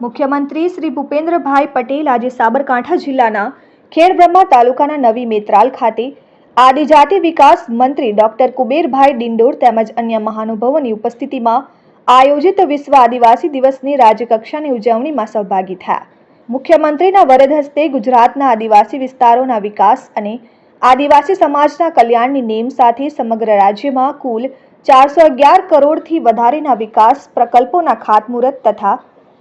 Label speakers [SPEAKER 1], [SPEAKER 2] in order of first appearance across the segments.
[SPEAKER 1] મુખ્યમંત્રી શ્રી ભૂપેન્દ્રભાઈ પટેલ આજે સાબરકાંઠા જિલ્લાના ખેડબ્રહ્મા તાલુકાના નવી મેત્રાલ ખાતે આદિજાતિ વિકાસ મંત્રી ડોક્ટર કુબેરભાઈ ડિંડોર તેમજ અન્ય મહાનુભાવોની ઉપસ્થિતિમાં આયોજિત વિશ્વ આદિવાસી દિવસની રાજ્યકક્ષાની ઉજવણીમાં સહભાગી થયા. મુખ્યમંત્રીના વરદ હસ્તે ગુજરાતના આદિવાસી વિસ્તારોના વિકાસ અને આદિવાસી સમાજના કલ્યાણની નેમ સાથે સમગ્ર રાજ્યમાં કુલ ચારસો અગિયાર કરોડથી વધારેના વિકાસ પ્રકલ્પોના ખાતમુહૂર્ત તથા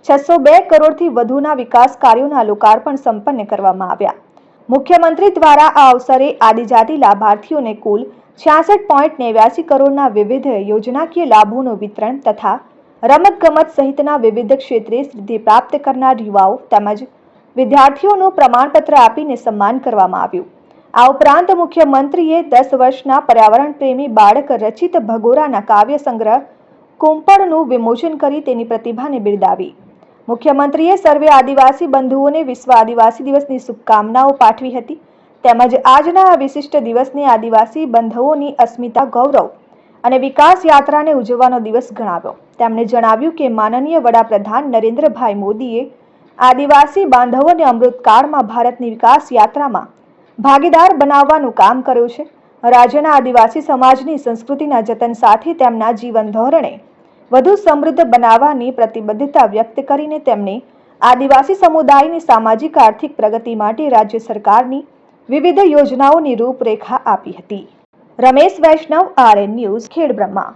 [SPEAKER 1] છસો બે કરોડથી વધુના વિકાસ કાર્યોના લોકાર્પણ સંપન્ન કરવામાં આવ્યા. મુખ્યમંત્રી દ્વારા આ અવસરે આદિજાતિ લાભાર્થીઓને કુલ છ્યાસઠ પોઈન્ટ નેવ્યાસી કરોડના વિવિધ યોજનાકીય લાભોનું વિતરણ તથા રમતગમત સહિતના વિવિધ ક્ષેત્રે સિદ્ધિ પ્રાપ્ત કરનાર યુવાઓ તેમજ વિદ્યાર્થીઓનું પ્રમાણપત્ર આપીને સન્માન કરવામાં આવ્યું. આ ઉપરાંત મુખ્યમંત્રીએ દસ વર્ષના પર્યાવરણ પ્રેમી બાળક રચિત ભગોરાના કાવ્ય સંગ્રહ કુંપળનું વિમોચન કરી તેની પ્રતિભાને બિરદાવી. મુખ્યમંત્રીએ સર્વે આદિવાસી બંધુઓને વિશ્વ આદિવાસી દિવસની શુભકામનાઓ પાઠવી હતી. તેમજ આજના આ વિશિષ્ટ દિવસને આદિવાસી બંધુઓની અસ્મિતા ગૌરવ અને વિકાસ યાત્રાને ઉજવવાનો દિવસ ગણાવ્યો. તેમણે જણાવ્યું કે માનનીય વડાપ્રધાન નરેન્દ્રભાઈ મોદીએ આદિવાસી બાંધવોને અમૃતકાળમાં ભારતની વિકાસ યાત્રામાં ભાગીદાર બનાવવાનું કામ કર્યું છે. રાજ્યના આદિવાસી સમાજની સંસ્કૃતિના જતન સાથે તેમના જીવન ધોરણે વધુ સમૃદ્ધ બનાવવાની પ્રતિબદ્ધતા વ્યક્ત કરીને તેમણે આદિવાસી સમુદાયની સામાજિક આર્થિક પ્રગતિ માટે રાજ્ય સરકારની વિવિધ યોજનાઓની રૂપરેખા આપી હતી. Ramesh Vaishnav, R N news, Khedbrahma.